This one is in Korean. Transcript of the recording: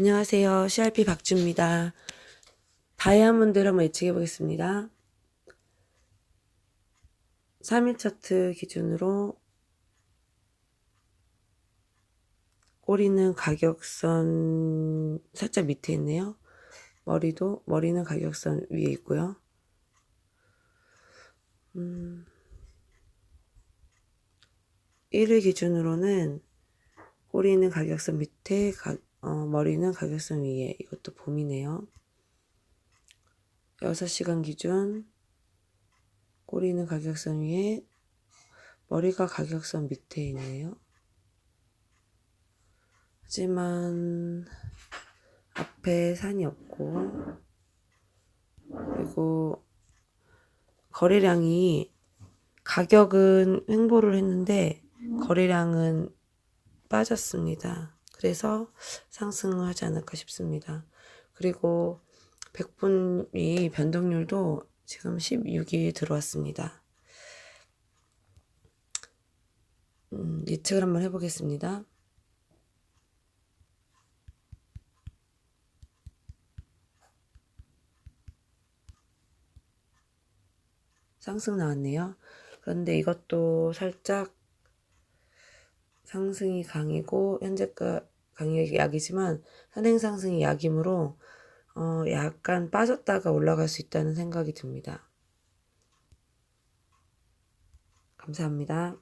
안녕하세요. CRP 박주입니다. 다이아몬드를 한번 예측해 보겠습니다. 3일 차트 기준으로 꼬리는 가격선 살짝 밑에 있네요. 머리도 머리는 가격선 위에 있고요. 음, 1일 기준으로는 꼬리는 가격선 밑에 가, 어, 머리는 가격선 위에 이것도 봄이네요. 6시간 기준 꼬리는 가격선 위에 머리가 가격선 밑에 있네요. 하지만 앞에 산이 없고 그리고 거래량이 가격은 횡보를 했는데 거래량은 빠졌습니다. 그래서 상승하지 않을까 싶습니다. 그리고 백분위 변동률도 지금 16이 들어왔습니다. 음, 예측을 한번 해보겠습니다. 상승 나왔네요. 그런데 이것도 살짝 상승이 강이고 현재가 강력이 약이지만 선행 상승이 약이므로 어, 약간 빠졌다가 올라갈 수 있다는 생각이 듭니다. 감사합니다.